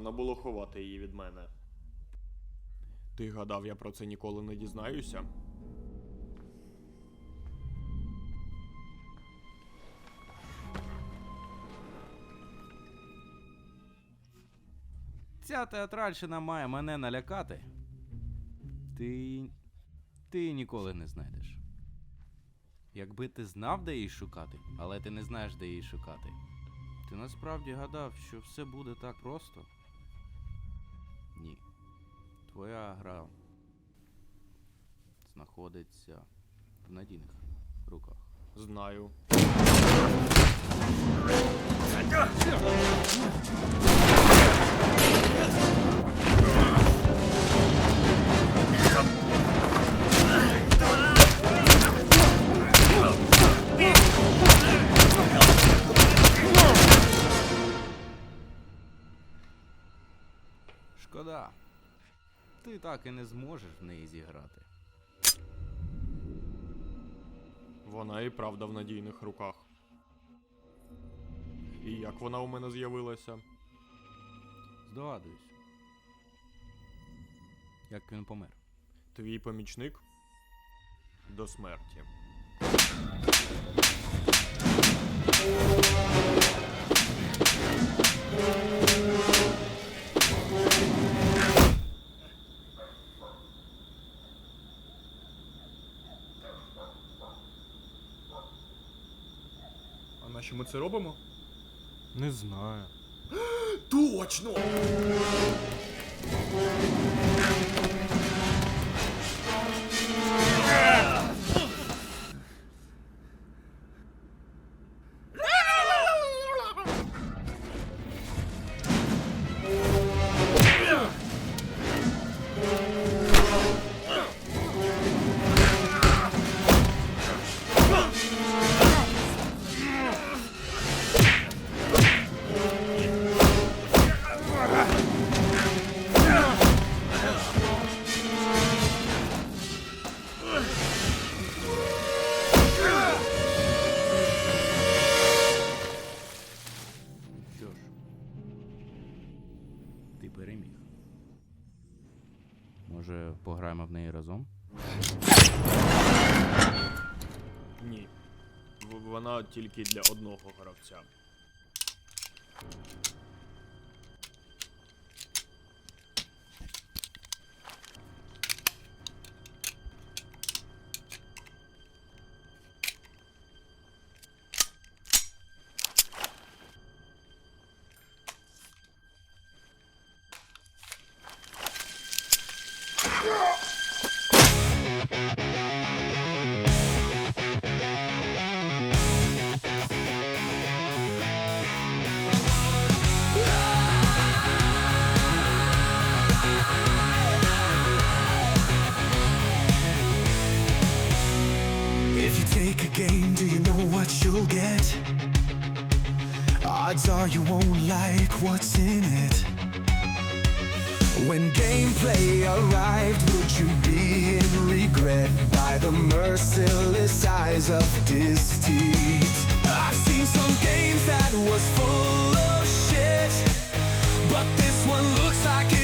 можна було ховати її від мене. Ти гадав, я про це ніколи не дізнаюся? Ця театральщина має мене налякати. Ти. ти ніколи не знайдеш. Якби ти знав, де її шукати, але ти не знаєш, де її шукати. Ти насправді гадав, що все буде так просто? Ні. Твоя гра знаходиться в надійних руках. Знаю. Шкода. Ти так і не зможеш в неї зіграти. Вона і правда в надійних руках. І як вона у мене з'явилася? Здогадуюсь. Як він помер. Твій помічник? До смерті. Нащо ми це робимо? Не знаю. Точно! Тільки для одного гравця. When gameplay arrived, would you be in regret by the merciless eyes of deceit? I've seen some games that was full of shit, but this one looks like it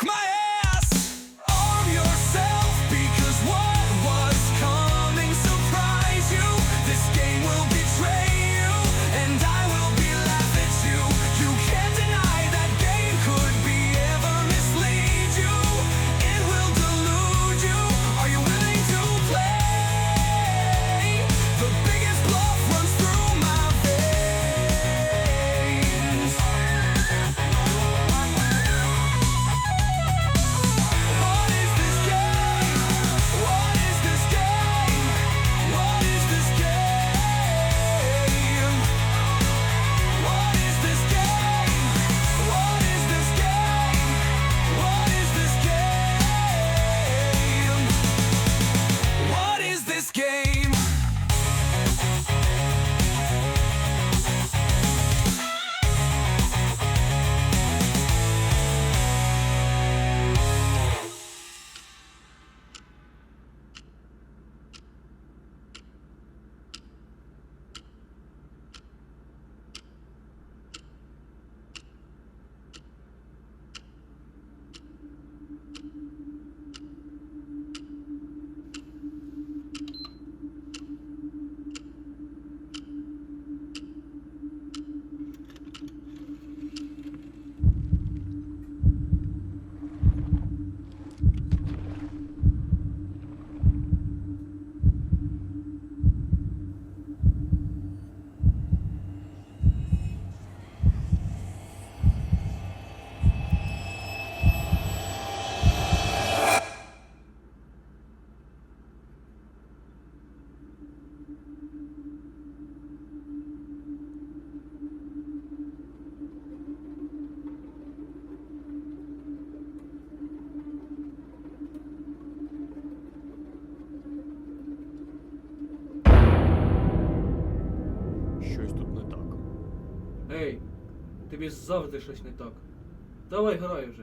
Take my hand. Тобі завжди щось не так. Давай грай вже.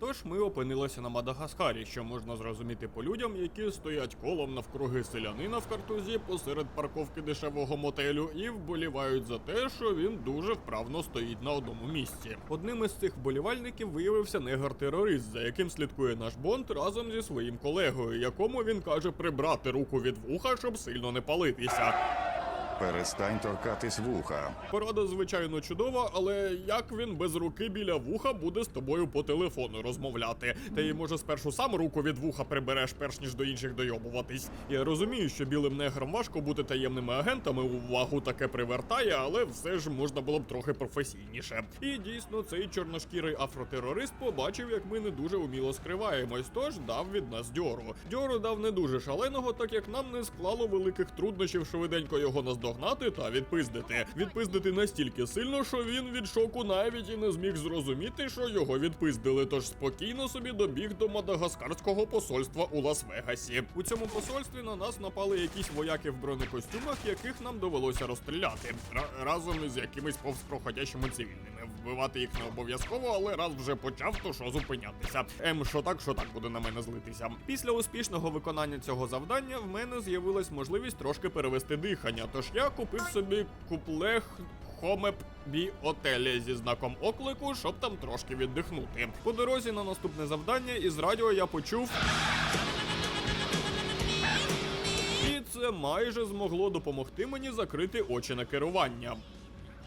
Тож ми опинилися на Мадагаскарі, що можна зрозуміти по людям, які стоять колом навкруги селянина в картузі посеред парковки дешевого мотелю і вболівають за те, що він дуже вправно стоїть на одному місці. Одним із цих вболівальників виявився негр-терорист, за яким слідкує наш Бонд разом зі своїм колегою, якому він каже прибрати руку від вуха, щоб сильно не палитися. Перестань торкатись вуха. Порада, звичайно, чудова, але як він без руки біля вуха буде з тобою по телефону розмовляти? Ти може спершу сам руку від вуха прибереш, перш ніж до інших дойобуватись. Я розумію, що білим неграм важко бути таємними агентами, увагу таке привертає, але все ж можна було б трохи професійніше. І дійсно, цей чорношкірий афротерорист побачив, як ми не дуже уміло скриваємось, тож дав від нас дьору. Дьору дав не дуже шаленого, так як нам не склало великих труднощів швиденько його наздогнати та відпиздити. Відпиздити настільки сильно, що він від шоку навіть і не зміг зрозуміти, що його відпиздили, тож спокійно собі добіг до мадагаскарського посольства у Лас-Вегасі. У цьому посольстві на нас напали якісь вояки в бронекостюмах, яких нам довелося розстріляти Ра- разом із якимись повзпроходящими цивільними. Вбивати їх не обов'язково, але раз вже почав, то що зупинятися. Ем, що так, що так буде на мене злитися. Після успішного виконання цього завдання в мене з'явилась можливість трошки перевести дихання. Тож я купив собі куплех. Хомеп бі отелі зі знаком оклику, щоб там трошки віддихнути. По дорозі на наступне завдання із радіо я почув. І це майже змогло допомогти мені закрити очі на керування.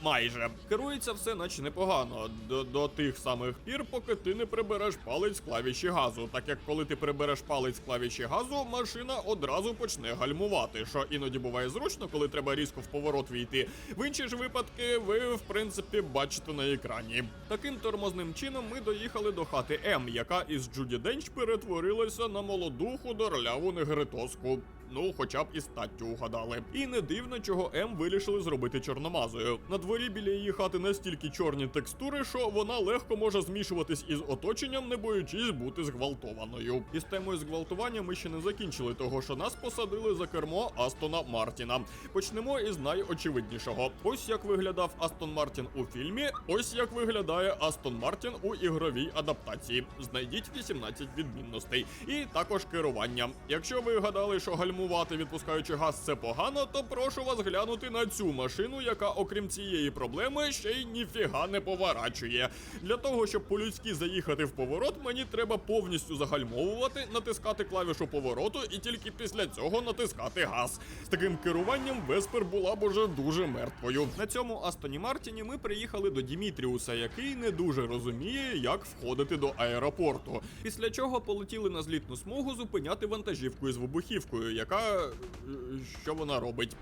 Майже керується все, наче непогано. До, до тих самих пір, поки ти не прибереш палець клавіші газу. Так як коли ти прибереш палець клавіші газу, машина одразу почне гальмувати, що іноді буває зручно, коли треба різко в поворот війти. В інші ж випадки ви, в принципі, бачите на екрані. Таким тормозним чином ми доїхали до хати М, яка із Джуді Денч перетворилася на молоду худорляву негритоску. Ну, хоча б і статтю угадали. І не дивно, чого М вирішили зробити чорномазою. На дворі біля її хати настільки чорні текстури, що вона легко може змішуватись із оточенням, не боючись бути зґвалтованою. І з темою зґвалтування ми ще не закінчили, того що нас посадили за кермо Астона Мартіна. Почнемо із найочевиднішого. Ось як виглядав Астон Мартін у фільмі, ось як виглядає Астон Мартін у ігровій адаптації. Знайдіть 18 відмінностей. І також керування. Якщо ви гадали, що гальмувати, відпускаючи газ, це погано, то прошу вас глянути на цю машину, яка, окрім цієї проблеми, ще й ніфіга не поворачує. Для того, щоб по-людськи заїхати в поворот, мені треба повністю загальмовувати, натискати клавішу повороту і тільки після цього натискати газ. З таким керуванням Веспер була б уже дуже мертвою. На цьому Астоні Мартіні ми приїхали до Дімітріуса, який не дуже розуміє, як входити до аеропорту. Після чого полетіли на злітну смугу зупиняти вантажівку із вибухівкою, яка. е, що вона робить?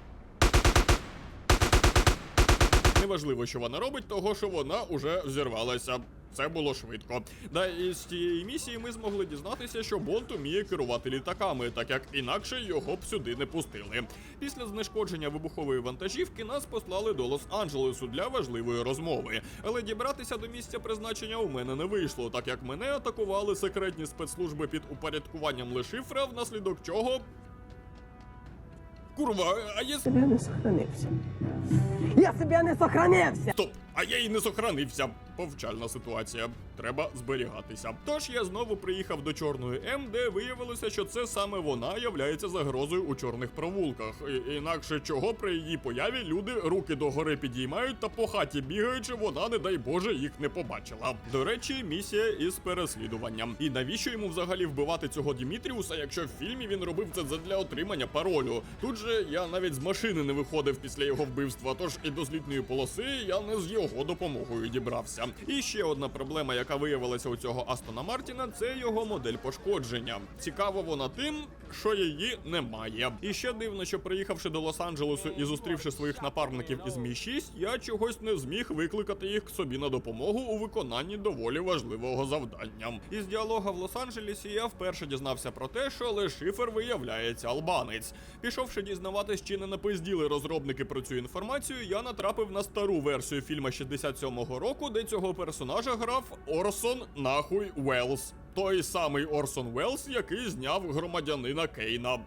Неважливо, що вона робить, того що вона уже взірвалася. Це було швидко. Да і з цієї місії ми змогли дізнатися, що Бонд уміє керувати літаками, так як інакше його б сюди не пустили. Після знешкодження вибухової вантажівки нас послали до Лос-Анджелесу для важливої розмови. Але дібратися до місця призначення у мене не вийшло, так як мене атакували секретні спецслужби під упорядкуванням Лешифра, внаслідок чого. Курва, а я себе не сохранився. Я себе не сохранився! Стоп! А я і не сохранився. Повчальна ситуація. Треба зберігатися. Тож я знову приїхав до Чорної М, де виявилося, що це саме вона являється загрозою у чорних провулках. І, інакше чого при її появі люди руки догори підіймають та по хаті бігаючи, вона, не дай Боже, їх не побачила. До речі, місія із переслідуванням. І навіщо йому взагалі вбивати цього Дімітріуса, якщо в фільмі він робив це задля отримання паролю? Тут же я навіть з машини не виходив після його вбивства, тож і до злітної полоси я не з його допомогою дібрався. І ще одна проблема, яка виявилася у цього Астона Мартіна, це його модель пошкодження. Цікаво вона тим, що її немає. І ще дивно, що приїхавши до Лос-Анджелесу і зустрівши своїх напарників із Мі 6, я чогось не зміг викликати їх собі на допомогу у виконанні доволі важливого завдання. Із діалога в Лос-Анджелесі я вперше дізнався про те, що Лешифер виявляється албанець. Пішовши дізнаватись, чи не напизділи розробники про цю інформацію, я натрапив на стару версію фільма 67-го року, де цього персонажа грав Орсон нахуй Уелс. Той самий Орсон Уелс, який зняв громадянина Кейна.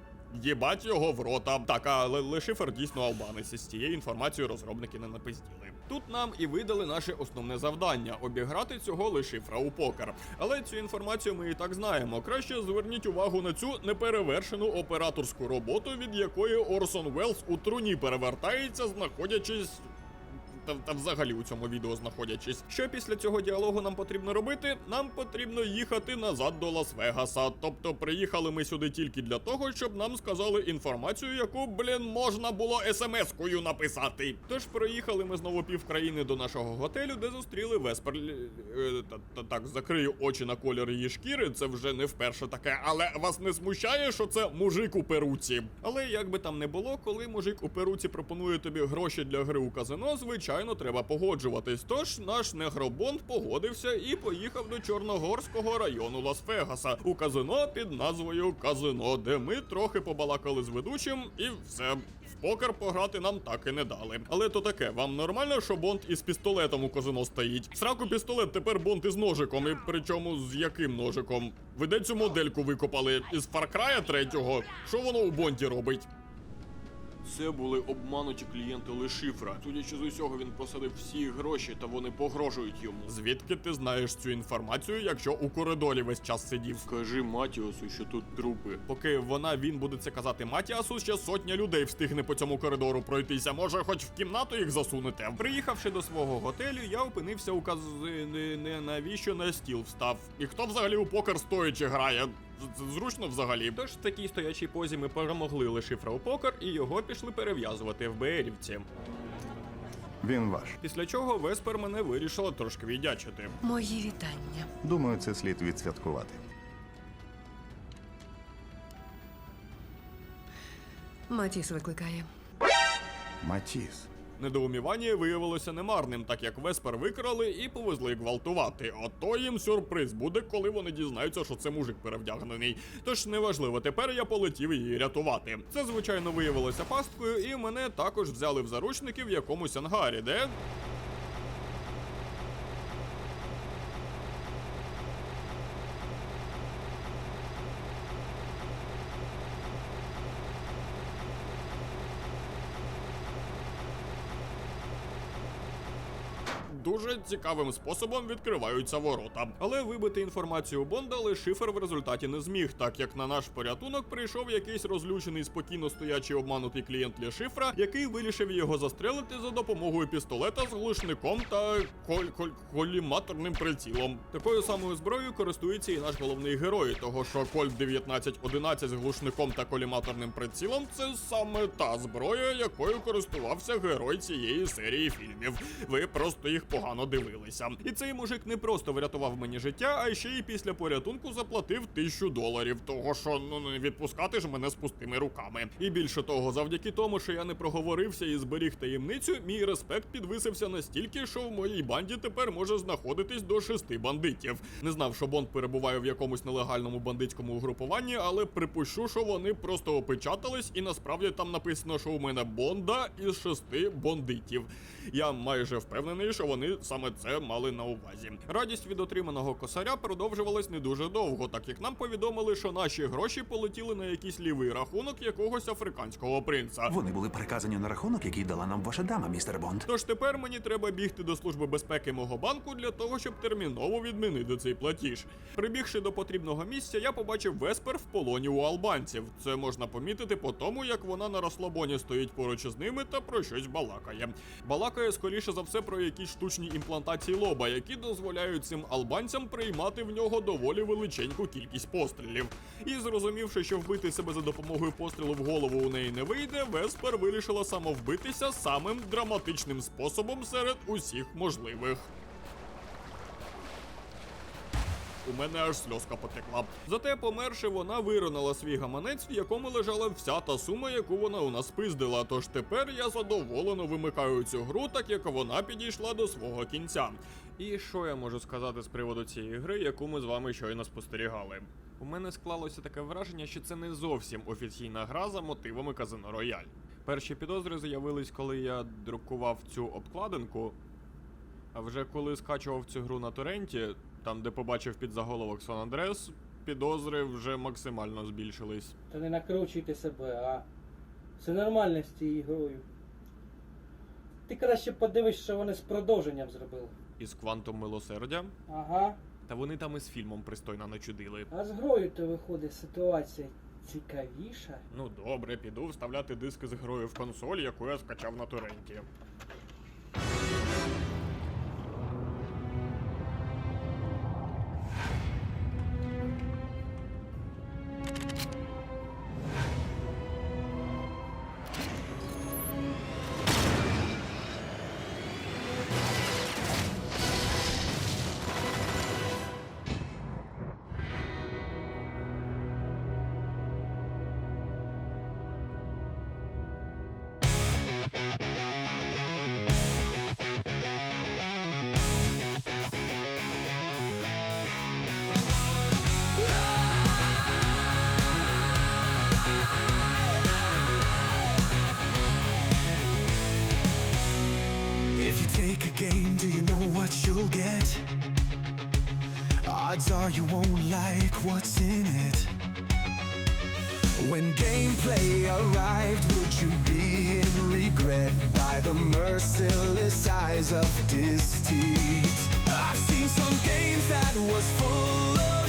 Їбать його в рота. Так, а Ле- Лешифер дійсно албанець. З цією інформацією розробники не напизділи. Тут нам і видали наше основне завдання обіграти цього Лешифра у покер. Але цю інформацію ми і так знаємо. Краще зверніть увагу на цю неперевершену операторську роботу, від якої Орсон Велс у труні перевертається, знаходячись та, та взагалі у цьому відео знаходячись. Що після цього діалогу нам потрібно робити? Нам потрібно їхати назад до Лас-Вегаса. Тобто приїхали ми сюди тільки для того, щоб нам сказали інформацію, яку, блін, можна було смс-кою написати. Тож проїхали ми знову півкраїни до нашого готелю, де зустріли Веспер. Е, та, та, так, закрию очі на колір її шкіри. Це вже не вперше таке. Але вас не смущає, що це мужик у перуці. Але як би там не було, коли мужик у перуці пропонує тобі гроші для гри у казино, звичайно, треба погоджуватись. Тож наш негробонд погодився і поїхав до Чорногорського району Лас-Вегаса у казино під назвою Казино, де ми трохи побалакали з ведучим, і все. В покер пограти нам так і не дали. Але то таке, вам нормально, що Бонд із пістолетом у казино стоїть? Сраку пістолет, тепер Бонд із ножиком. І причому з яким ножиком? Ви де цю модельку викопали? Із Фаркрая третього? Що воно у Бонді робить? Це були обмануті клієнти Лешифра. Судячи з усього, він посадив всі гроші, та вони погрожують йому. Звідки ти знаєш цю інформацію, якщо у коридорі весь час сидів? Скажи Матіосу, що тут трупи. Поки вона він буде це казати Матіасу, ще сотня людей встигне по цьому коридору пройтися. Може, хоч в кімнату їх засунете. Приїхавши до свого готелю, я опинився у казини, не навіщо на стіл встав. І хто взагалі у покер стоячи грає? Зручно взагалі. Тож в такій стоячій позі ми перемогли Лешифра у покер і його пішли перев'язувати в БРівці. Він ваш. Після чого Веспер мене вирішила трошки віддячити. Мої вітання. Думаю, це слід відсвяткувати. Матіс викликає. Матіс. Недоумівання виявилося немарним, так як Веспер викрали і повезли гвалтувати. Ото їм сюрприз буде, коли вони дізнаються, що це мужик перевдягнений. Тож неважливо, тепер я полетів її рятувати. Це звичайно виявилося пасткою, і мене також взяли в заручники в якомусь ангарі, де дуже цікавим способом відкриваються ворота. Але вибити інформацію Бонда Лешифер в результаті не зміг, так як на наш порятунок прийшов якийсь розлючений, спокійно стоячий обманутий клієнт Лешифра, який вирішив його застрелити за допомогою пістолета з глушником та коль коль коліматорним прицілом. Такою самою зброєю користується і наш головний герой, того що Кольт 1911 з глушником та коліматорним прицілом це саме та зброя, якою користувався герой цієї серії фільмів. Ви просто їх погано дивилися. І цей мужик не просто врятував мені життя, а ще й після порятунку заплатив тисячу доларів. Того що ну не відпускати ж мене з пустими руками. І більше того, завдяки тому, що я не проговорився і зберіг таємницю, мій респект підвисився настільки, що в моїй банді тепер може знаходитись до шести бандитів. Не знав, що Бонд перебуває в якомусь нелегальному бандитському угрупуванні, але припущу, що вони просто опечатались, і насправді там написано, що у мене бонда із шести бандитів. Я майже впевнений, що вони саме це мали на увазі. Радість від отриманого косаря продовжувалась не дуже довго, так як нам повідомили, що наші гроші полетіли на якийсь лівий рахунок якогось африканського принца. Вони були переказані на рахунок, який дала нам ваша дама, містер Бонд. Тож тепер мені треба бігти до служби безпеки мого банку для того, щоб терміново відмінити цей платіж. Прибігши до потрібного місця, я побачив Веспер в полоні у албанців. Це можна помітити по тому, як вона на розслабоні стоїть поруч із ними та про щось балакає. Балакає скоріше за все про якісь штучні імплантації лоба, які дозволяють цим албанцям приймати в нього доволі величеньку кількість пострілів. І зрозумівши, що вбити себе за допомогою пострілу в голову у неї не вийде, Веспер вирішила самовбитися самим драматичним способом серед усіх можливих. У мене аж сльозка потекла. Зате, померши, вона виронила свій гаманець, в якому лежала вся та сума, яку вона у нас пиздила. Тож тепер я задоволено вимикаю цю гру, так як вона підійшла до свого кінця. І що я можу сказати з приводу цієї гри, яку ми з вами щойно спостерігали? У мене склалося таке враження, що це не зовсім офіційна гра за мотивами Казино Рояль. Перші підозри з'явились, коли я друкував цю обкладинку. А вже коли скачував цю гру на торренті, там де побачив під заголовок Сан Андрес, підозри вже максимально збільшились. Та не накручуйте себе, а. Все нормально з цією грою. Ти краще подивись, що вони з продовженням зробили. Із квантом милосердя. Ага. Та вони там із фільмом пристойно начудили. А з грою то виходить ситуація цікавіша. Ну добре, піду вставляти диски з грою в консоль, яку я скачав на торренті. Gameplay arrived, would you be in regret by the merciless eyes of deceit? I've seen some games that was full